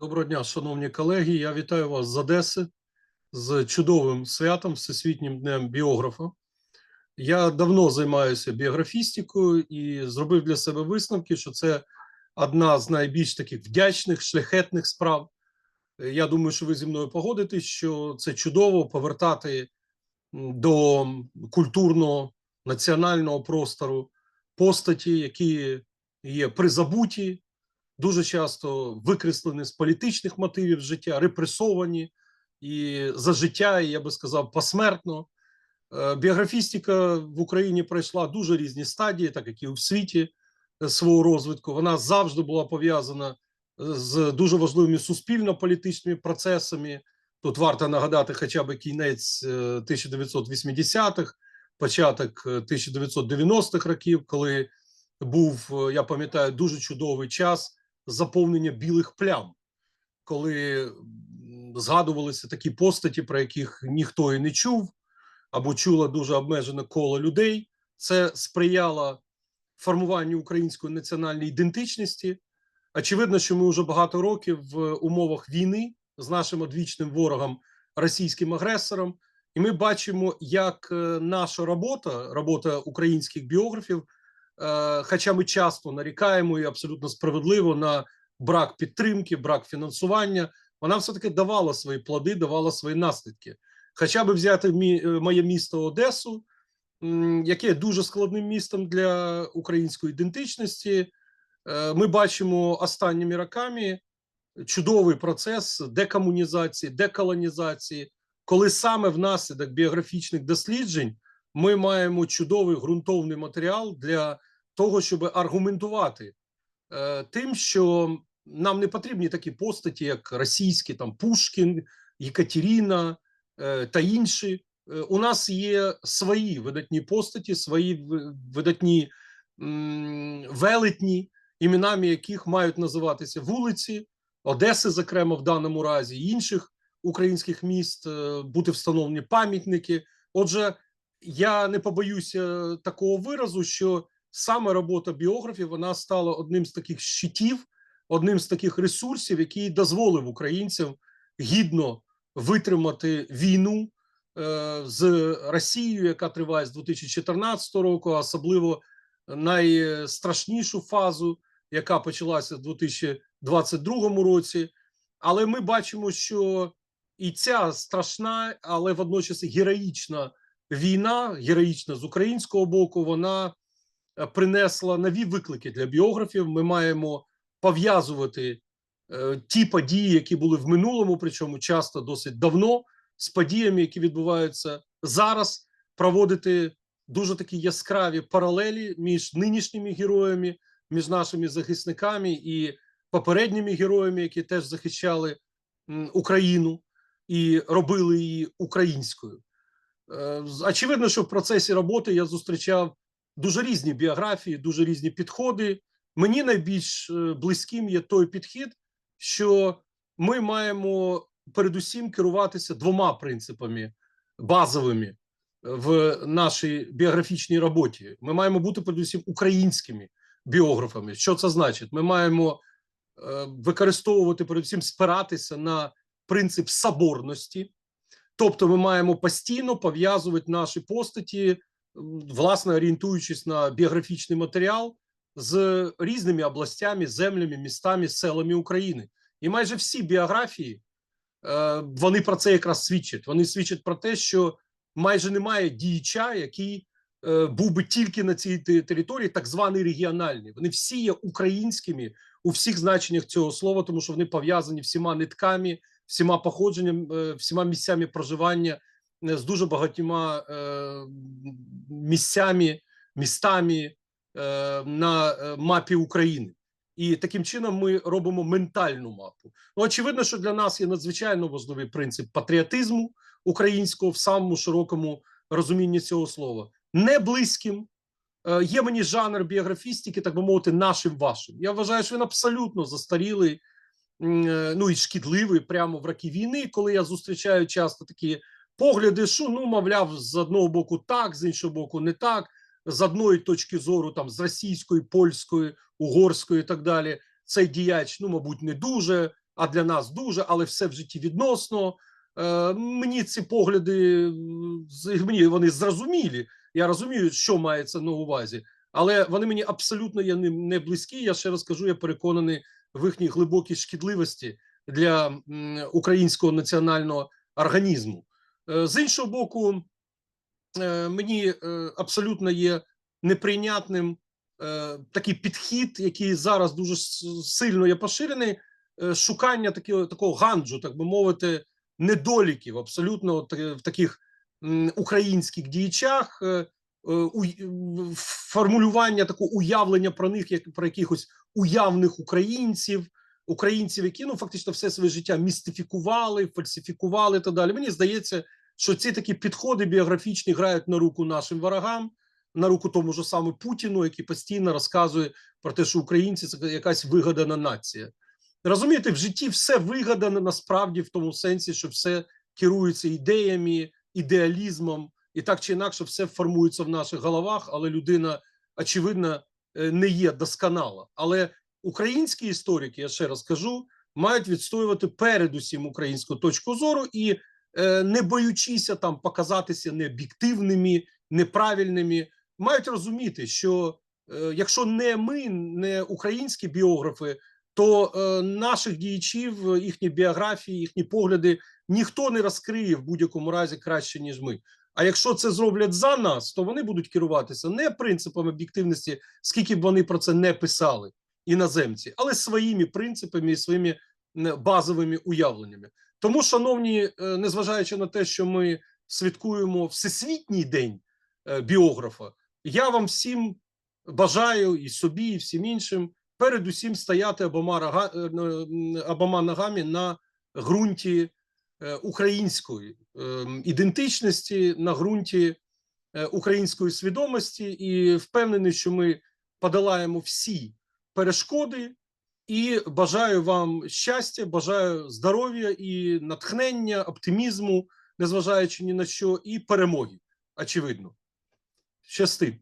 Доброго дня, шановні колеги. Я вітаю вас з Одеси з чудовим святом Всесвітнім днем біографа. Я давно займаюся біографістикою і зробив для себе висновки, що це одна з найбільш таких вдячних, шляхетних справ. Я думаю, що ви зі мною погодитесь, що це чудово повертати до культурного національного простору постаті, які є призабуті, дуже часто викреслені з політичних мотивів життя, репресовані і за життя, і я би сказав, посмертно. Е, Біографістика в Україні пройшла дуже різні стадії, так як і в світі е, свого розвитку. Вона завжди була пов'язана е, з дуже важливими суспільно-політичними процесами. Тут варто нагадати хоча б кінець е, 1980-х, початок е, 1990-х років, коли був, я пам'ятаю, дуже чудовий час заповнення білих плям, коли згадувалися такі постаті, про яких ніхто і не чув, або чуло дуже обмежене коло людей. Це сприяло формуванню української національної ідентичності. Очевидно, що ми вже багато років в умовах війни з нашим одвічним ворогом, російським агресором, і ми бачимо, як е, наша робота, робота українських біографів, хоча ми часто нарікаємо і абсолютно справедливо на брак підтримки, брак фінансування, вона все таки давала свої плоди, давала свої наслідки. Хоча б взяти е, моє місто Одесу, яке є дуже складним містом для української ідентичності. Е, Ми бачимо останніми роками чудовий процес декомунізації, деколонізації, коли саме внаслідок біографічних досліджень ми маємо чудовий ґрунтовний матеріал для того, щоб аргументувати е, тим, що нам не потрібні такі постаті, як російські там Пушкін, Єкатеріна е, та інші. Е, У нас є свої видатні постаті, свої видатні велетні, іменами яких мають називатися вулиці Одеси, зокрема, в даному разі, інших українських міст, е, бути встановлені пам'ятники. Отже, я не побоюся такого виразу, що саме робота біографів вона стала одним з таких щитів, одним з таких ресурсів, який дозволив українцям гідно витримати війну е, з Росією, яка триває з 2014 року, особливо найстрашнішу фазу, яка почалася в 2022 році. Але ми бачимо, що і ця страшна, але водночас героїчна війна, героїчна з українського боку, вона е, принесла нові виклики для біографів. Ми маємо пов'язувати е, ті події, які були в минулому, причому часто досить давно, з подіями, які відбуваються зараз, проводити дуже такі яскраві паралелі між нинішніми героями, між нашими захисниками і попередніми героями, які теж захищали Україну і робили її українською. Е, Очевидно, що в процесі роботи я зустрічав дуже різні біографії, дуже різні підходи. Мені найбільш е, близьким є той підхід, що ми маємо передусім керуватися двома принципами базовими в нашій біографічній роботі. Ми маємо бути передусім українськими біографами. Що це значить? Ми маємо е, використовувати передусім спиратися на принцип соборності, тобто ми маємо постійно пов'язувати наші постаті, власне орієнтуючись на біографічний матеріал з різними областями, землями, містами, селами України. І майже всі біографії е, вони про це якраз свідчать. Вони свідчать про те, що майже немає діяча, який е, був би тільки на цій території, так званий регіональний. Вони всі є українськими у всіх значеннях цього слова, тому що вони пов'язані всіма нитками, всіма походженням, е, всіма місцями проживання е, з дуже багатьма е, місцями, містами на мапі України. І таким чином ми робимо ментальну мапу. Ну, очевидно, що для нас є надзвичайно важливий принцип патріотизму українського в самому широкому розумінні цього слова. Не близьким є мені жанр біографістики, так би мовити, нашим вашим. Я вважаю, що він абсолютно застарілий, ну і шкідливий прямо в роки війни, коли я зустрічаю часто такі погляди, що ну, мовляв, з одного боку так, з іншого боку, не так. З одної точки зору, там з російської, польської, угорської і так далі, цей діяч, ну, мабуть, не дуже а для нас дуже, але все в житті відносно. Е, Мені ці погляди мені вони зрозумілі. Я розумію, що мається на увазі, але вони мені абсолютно є не, не близькі. Я ще раз кажу, я переконаний в їхній глибокій шкідливості для українського національного організму. Е, З іншого боку, е, мені е, абсолютно є неприйнятним такий підхід, який зараз дуже сильно є поширений, шукання такого, такого ганджу, так би мовити, недоліків абсолютно в таких українських діячах, формулювання такого уявлення про них, як про якихось уявних українців, українців, які ну фактично все своє життя містифікували, фальсифікували і так далі. Мені здається, що ці такі підходи біографічні грають на руку нашим ворогам, на руку тому ж саме Путіну, який постійно розказує про те, що українці це якась вигадана нація. Розумієте, в житті все вигадане насправді в тому сенсі, що все керується ідеями, ідеалізмом, і так чи інакше все формується в наших головах, але людина, очевидно, не є досконала. Але українські історики, я ще раз кажу, мають відстоювати передусім українську точку зору і е, не боючися там показатися необ'єктивними, неправильними, мають розуміти, що е, якщо не ми, не українські біографи, то е, наших діячів, е, їхні біографії, їхні погляди ніхто не розкриє в будь-якому разі краще ніж ми. А якщо це зроблять за нас, то вони будуть керуватися не принципами об'єктивності, скільки б вони про це не писали іноземці, але своїми принципами і своїми базовими уявленнями. Тому, шановні, е, незважаючи на те, що ми святкуємо всесвітній день е, біографа, я вам всім бажаю і собі, і всім іншим передусім стояти обома, е, обома ногами на ґрунті української е, ідентичності, на ґрунті е, української свідомості, і впевнений, що ми подолаємо всі перешкоди. І бажаю вам щастя, бажаю здоров'я і натхнення, оптимізму, незважаючи ні на що, і перемоги. Очевидно. Щасти.